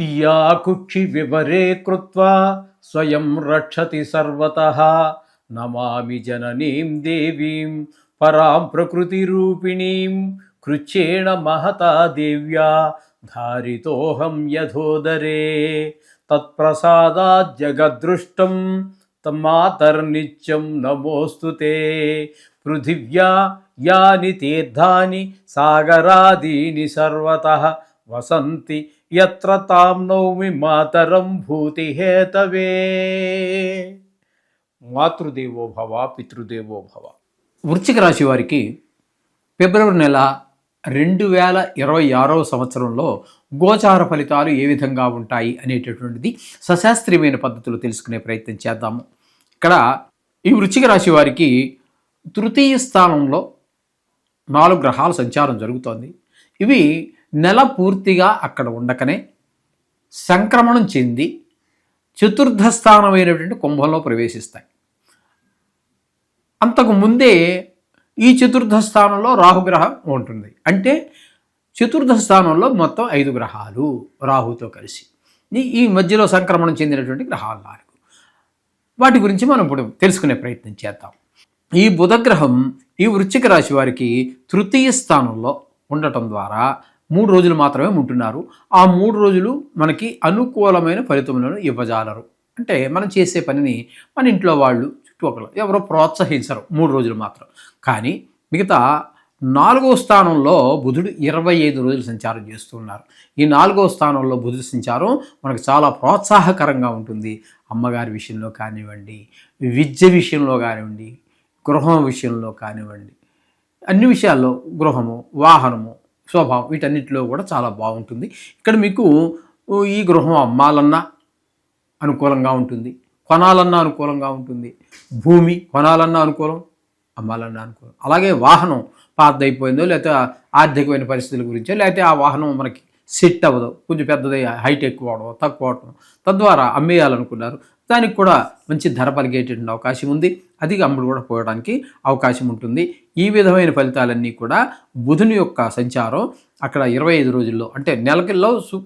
या कुक्षि विवरे कृत्वा स्वयं रक्षति सर्वतः नमामि जननीं देवीं परां प्रकृतिरूपिणीं कृच्छेण महता देव्या धारितोऽहं यथोदरे तत्प्रसादात् जगद्दृष्टं तमातर्नित्यं नमोऽस्तु ते पृथिव्या यानि तीर्थानि सागरादीनि सर्वतः వసంతి ఎత్ర తాం నౌమి మాతరం భూతిహేతవే మాతృదేవో భవ పితృదేవో భవ వృశ్చిక రాశి వారికి ఫిబ్రవరి నెల రెండు వేల ఇరవై ఆరవ సంవత్సరంలో గోచార ఫలితాలు ఏ విధంగా ఉంటాయి అనేటటువంటిది సశాస్త్రీయమైన పద్ధతులు తెలుసుకునే ప్రయత్నం చేద్దాము. ఇక్కడ ఈ వృశ్చిక రాశి వారికి తృతీయ స్థానంలో నాలుగు గ్రహాల సంచారం జరుగుతోంది. ఇవి నెల పూర్తిగా అక్కడ ఉండకనే సంక్రమణం చెంది చతుర్థ స్థానమైనటువంటి కుంభంలో ప్రవేశిస్తాయి. అంతకు ముందే ఈ చతుర్థ స్థానంలో రాహుగ్రహం ఉంటుంది. అంటే చతుర్థ స్థానంలో మొత్తం ఐదు గ్రహాలు రాహుతో కలిసి. ఈ- ఈ మధ్యలో సంక్రమణం చెందినటువంటి గ్రహాలు నాలుగు. వాటి గురించి మనం ఇప్పుడు తెలుసుకునే ప్రయత్నం చేద్దాం. ఈ బుధగ్రహం ఈ వృశ్చిక రాశి వారికి తృతీయ స్థానంలో ఉండటం ద్వారా మూడు రోజులు మాత్రమే ఉంటున్నారు. ఆ మూడు రోజులు మనకి అనుకూలమైన ఫలితములను ఇవ్వజాలరు. అంటే మనం చేసే పనిని మన ఇంట్లో వాళ్ళు చుట్టుపక్కల ఎవరో ప్రోత్సహించరు మూడు రోజులు మాత్రం. కానీ మిగతా నాలుగో స్థానంలో బుధుడు ఇరవై ఐదు రోజులు సంచారం చేస్తున్నారు. ఈ నాలుగో స్థానంలో బుధుడు సంచారం మనకు చాలా ప్రోత్సాహకరంగా ఉంటుంది. అమ్మగారి విషయంలో కానివ్వండి విద్య విషయంలో కానివ్వండి గృహం విషయంలో కానివ్వండి అన్ని విషయాల్లో గృహము వాహనము స్వభావం వీటన్నిటిలో కూడా చాలా బాగుంటుంది. ఇక్కడ మీకు ఈ గృహం అమ్మాలన్నా అనుకూలంగా ఉంటుంది. కొనాలన్నా అనుకూలంగా ఉంటుంది. భూమి కొనాలన్నా అనుకూలం అమ్మాలన్నా అనుకూలం. అలాగే వాహనం పాతదైపోయిందో లేకపోతే ఆర్థికమైన పరిస్థితుల గురించో లేకపోతే ఆ వాహనం మనకి సెట్ అవ్వదు. కొంచెం పెద్దది హైట్ ఎక్కువ అవడం తక్కువ అవడం తద్వారా అమ్మేయాలనుకున్నారు. దానికి కూడా మంచి ధర పలిగేటటువంటి అవకాశం ఉంది. అది అమ్ముడు కూడా పోవడానికి అవకాశం ఉంటుంది. ఈ విధమైన ఫలితాలన్నీ కూడా బుధుని యొక్క సంచారం అక్కడ ఇరవై ఐదు రోజుల్లో అంటే నెలకిల్లో సు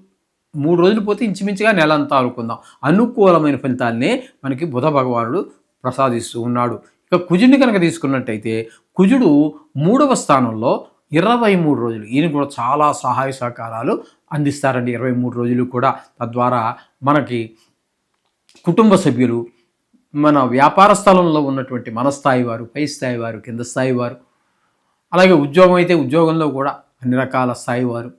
మూడు రోజులు పోతే ఇంచుమించుగా నెల అంతా అనుకుందాం అనుకూలమైన ఫలితాలనే మనకి బుధ భగవానుడు ప్రసాదిస్తూ ఉన్నాడు. ఇక కుజుడిని కనుక తీసుకున్నట్టయితే కుజుడు మూడవ స్థానంలో ఇరవై మూడు రోజులు. ఈయన కూడా చాలా సహాయ సహకారాలు అందిస్తారండి. ఇరవై మూడు రోజులు కూడా తద్వారా మనకి కుటుంబ సభ్యులు మన వ్యాపార స్థలంలో ఉన్నటువంటి మన స్థాయి వారు పై స్థాయి వారు కింద స్థాయి వారు అలాగే ఉద్యోగం అయితే ఉద్యోగంలో కూడా అన్ని రకాల స్థాయి వారు.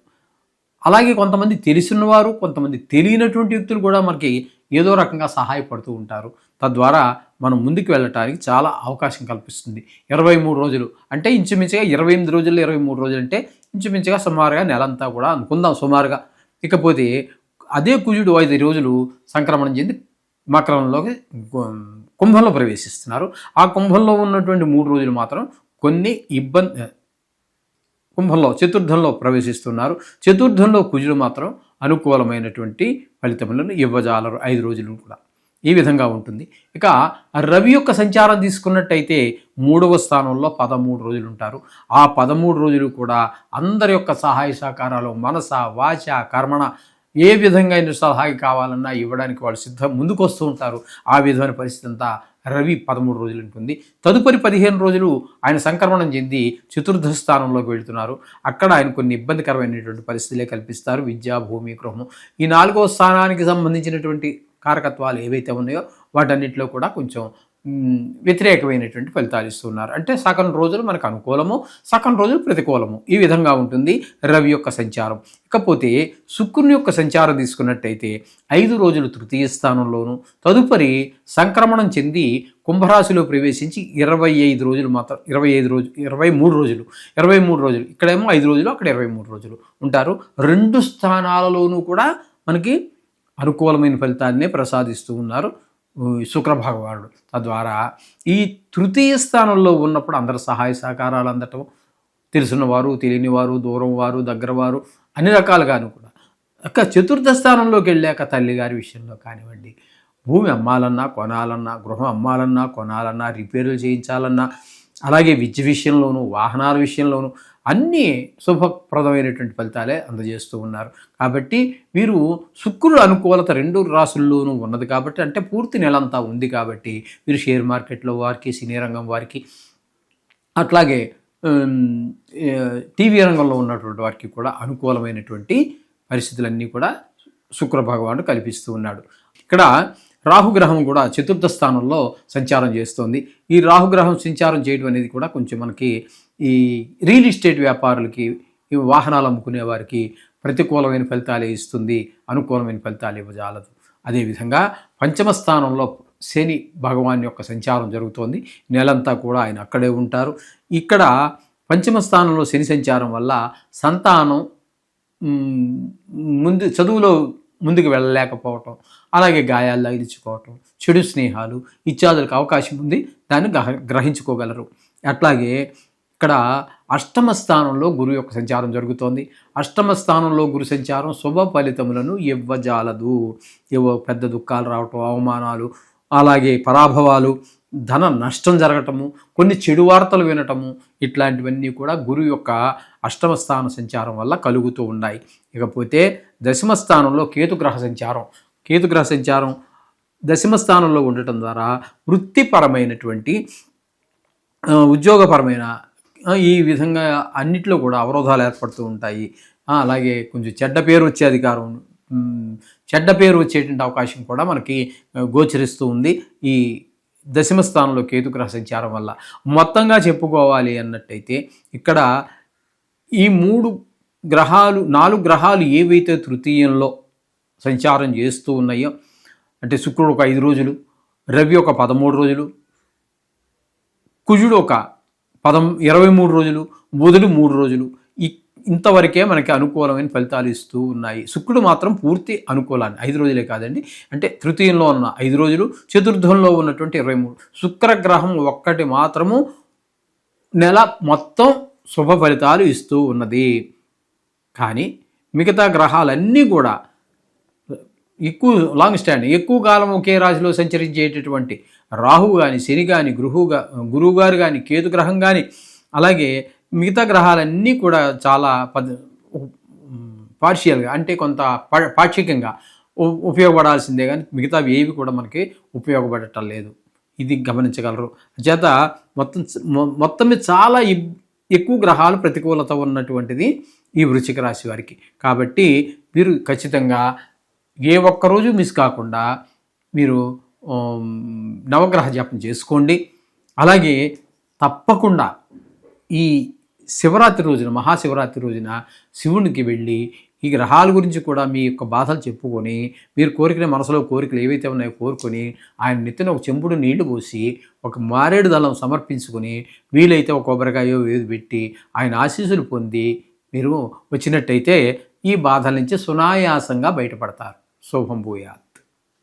అలాగే కొంతమంది తెలిసినవారు కొంతమంది తెలియనటువంటి వ్యక్తులు కూడా మనకి ఏదో రకంగా సహాయపడుతూ ఉంటారు. తద్వారా మనం ముందుకు వెళ్ళటానికి చాలా అవకాశం కల్పిస్తుంది. ఇరవై మూడు రోజులు అంటే ఇంచుమించుగా ఇరవై ఎనిమిది రోజులు ఇరవై మూడు రోజులు అంటే ఇంచుమించుగా సుమారుగా నెలంతా కూడా అనుకుందాం సుమారుగా. ఇకపోతే అదే కుజుడు ఐదు రోజులు సంక్రమణం చెంది మకరంలోకి కుంభంలో ప్రవేశిస్తున్నారు. ఆ కుంభంలో ఉన్నటువంటి మూడు రోజులు మాత్రం కొన్ని ఇబ్బంది కుంభంలో చతుర్థంలో ప్రవేశిస్తున్నారు. చతుర్థంలో కుజుడు మాత్రం అనుకూలమైనటువంటి ఫలితములను ఇవ్వజాలరు ఐదు రోజులు కూడా. ఈ విధంగా ఉంటుంది. ఇక రవి యొక్క సంచారం తీసుకున్నట్టయితే మూడవ స్థానంలో పదమూడు రోజులు ఉంటారు. ఆ పదమూడు రోజులు కూడా అందరి యొక్క సహాయ సహకారాలు మనస వాచ కర్మణ ఏ విధంగా అయిన సహాయం కావాలన్నా ఇవ్వడానికి వాళ్ళు సిద్ధం ముందుకు వస్తూ ఉంటారు. ఆ విధమైన పరిస్థితి అంతా రవి పదమూడు రోజులు ఉంటుంది. తదుపరి పదిహేను రోజులు ఆయన సంక్రమణం చెంది చతుర్థ స్థానంలోకి వెళుతున్నారు. అక్కడ ఆయన కొన్ని ఇబ్బందికరమైనటువంటి పరిస్థితులే కల్పిస్తారు. విద్య భూమి గృహము. ఈ నాలుగవ స్థానానికి సంబంధించినటువంటి కారకత్వాలు ఏవైతే ఉన్నాయో వాటన్నిటిలో కూడా కొంచెం వ్యతిరేకమైనటువంటి ఫలితాలు ఇస్తున్నారు. అంటే సగం రోజులు మనకు అనుకూలము సగం రోజులు ప్రతికూలము. ఈ విధంగా ఉంటుంది రవి యొక్క సంచారం. ఇకపోతే శుక్రుని యొక్క సంచారం తీసుకున్నట్టయితే ఐదు రోజులు తృతీయ స్థానంలోను తదుపరి సంక్రమణం చెంది కుంభరాశిలో ప్రవేశించి ఇరవై ఐదు రోజులు మాత్రం ఇరవై ఐదు రోజు ఇరవై మూడు రోజులు ఇరవై మూడు రోజులు ఇక్కడేమో ఐదు రోజులు అక్కడ ఇరవై మూడు రోజులు ఉంటారు. రెండు స్థానాలలోనూ కూడా మనకి అనుకూలమైన ఫలితాన్నే ప్రసాదిస్తూ ఉన్నారు శుక్రభగవానుడు. తద్వారా ఈ తృతీయ స్థానంలో ఉన్నప్పుడు అందరి సహాయ సహకారాలు అందటం తెలిసినవారు తెలియనివారు దూరం వారు దగ్గరవారు అన్ని రకాలుగాను కూడా. అక్క చతుర్థ స్థానంలోకి వెళ్ళాక తల్లిగారి విషయంలో కానివ్వండి భూమి అమ్మాలన్నా కొనాలన్నా గృహం అమ్మాలన్నా కొనాలన్నా రిపేర్లు చేయించాలన్నా అలాగే విద్య విషయంలోనూ వాహనాల విషయంలోనూ అన్నీ శుభప్రదమైనటువంటి ఫలితాలే అందజేస్తూ ఉన్నారు. కాబట్టి వీరు శుక్రుడు అనుకూలత రెండు రాసుల్లోనూ ఉన్నది కాబట్టి అంటే పూర్తి నెలంతా ఉంది కాబట్టి వీరు షేర్ మార్కెట్లో వారికి సినీ రంగం వారికి అట్లాగే టీవీ రంగంలో ఉన్నటువంటి వారికి కూడా అనుకూలమైనటువంటి పరిస్థితులన్నీ కూడా శుక్ర భగవానుడు కల్పిస్తూ ఉన్నాడు. ఇక్కడ రాహుగ్రహం కూడా చతుర్థ స్థానంలో సంచారం చేస్తోంది. ఈ రాహుగ్రహం సంచారం చేయడం అనేది కూడా కొంచెం మనకి ఈ రియల్ ఎస్టేట్ వ్యాపారులకి ఈ వాహనాలు అమ్ముకునే వారికి ప్రతికూలమైన ఫలితాలే ఇస్తుంది అనుకూలమైన ఫలితాలు ఇవ్వజాలదు. అదేవిధంగా పంచమ స్థానంలో శని భగవాన్ యొక్క సంచారం జరుగుతోంది. నెలంతా కూడా ఆయన అక్కడే ఉంటారు. ఇక్కడ పంచమ స్థానంలో శని సంచారం వల్ల సంతానం ముందు చదువులో ముందుకు వెళ్ళలేకపోవటం అలాగే గాయాలు తగిలించుకోవటం చెడు స్నేహాలు ఇత్యాదులకు అవకాశం ఉంది. దాన్ని గ్రహ గ్రహించుకోగలరు. అట్లాగే ఇక్కడ అష్టమ స్థానంలో గురు యొక్క సంచారం జరుగుతోంది. అష్టమ స్థానంలో గురు సంచారం శుభ ఫలితములను ఇవ్వజాలదు. ఏవో పెద్ద దుఃఖాలు రావటం అవమానాలు అలాగే పరాభవాలు ధన నష్టం జరగటము కొన్ని చెడు వార్తలు వినటము ఇట్లాంటివన్నీ కూడా గురువు యొక్క అష్టమ స్థాన సంచారం వల్ల కలుగుతూ ఉన్నాయి. ఇకపోతే దశమ స్థానంలో కేతుగ్రహ సంచారం. కేతుగ్రహ సంచారం దశమ స్థానంలో ఉండటం ద్వారా వృత్తిపరమైనటువంటి ఉద్యోగపరమైన ఈ విధంగా అన్నిట్లో కూడా అవరోధాలు ఏర్పడుతూ ఉంటాయి. అలాగే కొంచెం చెడ్డ పేరు వచ్చే అధికారం చెడ్డ పేరు వచ్చేటువంటి అవకాశం కూడా మనకి గోచరిస్తూ ఉంది. ఈ దశమ స్థానంలో కేతుగ్రహ సంచారం వల్ల మొత్తంగా చెప్పుకోవాలి అన్నట్టయితే ఇక్కడ ఈ మూడు గ్రహాలు నాలుగు గ్రహాలు ఏవైతే తృతీయంలో సంచారం చేస్తూ ఉన్నాయో అంటే శుక్రుడు ఒక ఐదు రోజులు రవి ఒక పదమూడు రోజులు కుజుడు ఒక పదం ఇరవై మూడు రోజులు బుధుడు మూడు రోజులు ఈ ఇంతవరకే మనకి అనుకూలమైన ఫలితాలు ఇస్తూ ఉన్నాయి. శుక్రుడు మాత్రం పూర్తి అనుకూలాన్ని ఐదు రోజులే కాదండి అంటే తృతీయంలో ఉన్న ఐదు రోజులు చతుర్థంలో ఉన్నటువంటి ఇరవై మూడు. శుక్రగ్రహం ఒక్కటి మాత్రము నెల మొత్తం శుభ ఫలితాలు ఇస్తూ ఉన్నది. కానీ మిగతా గ్రహాలన్నీ కూడా ఎక్కువ లాంగ్ స్టాండింగ్ ఎక్కువ కాలం ఒకే రాశిలో సంచరించేటటువంటి రాహు కానీ శని కానీ గృహుగా గురువు గారు కానీ కేతు గ్రహం కానీ అలాగే మిగతా గ్రహాలన్నీ కూడా చాలా పద పార్షియల్గా అంటే కొంత పా- పాక్షికంగా ఉపయోగపడాల్సిందే కానీ మిగతావి ఏవి కూడా మనకి ఉపయోగపడటం లేదు. ఇది గమనించగలరు. చేత మొత్తం మొత్తం మీద చాలా ఇబ్- ఎక్కువ గ్రహాలు ప్రతికూలత ఉన్నటువంటిది ఈ వృశ్చిక రాశి వారికి. కాబట్టి మీరు ఖచ్చితంగా ఏ ఒక్క రోజు మిస్ కాకుండా మీరు నవగ్రహ జపం చేసుకోండి. అలాగే తప్పకుండా ఈ శివరాత్రి రోజున మహాశివరాత్రి రోజున శివునికి వెళ్ళి ఈ గ్రహాల గురించి కూడా మీ యొక్క బాధలు చెప్పుకొని మీరు కోరికల మనసులో కోరికలు ఏవైతే ఉన్నాయో కోరుకొని ఆయన నెత్తిన ఒక చెంబుడు నీళ్ళు పోసి ఒక మారేడు దళం సమర్పించుకొని వీలైతే ఒక కొబ్బరికాయో ఏది పెట్టి ఆయన ఆశీస్సులు పొంది మీరు వచ్చినట్టయితే ఈ బాధల నుంచి సునాయాసంగా బయటపడతారు. శుభం భూయాత్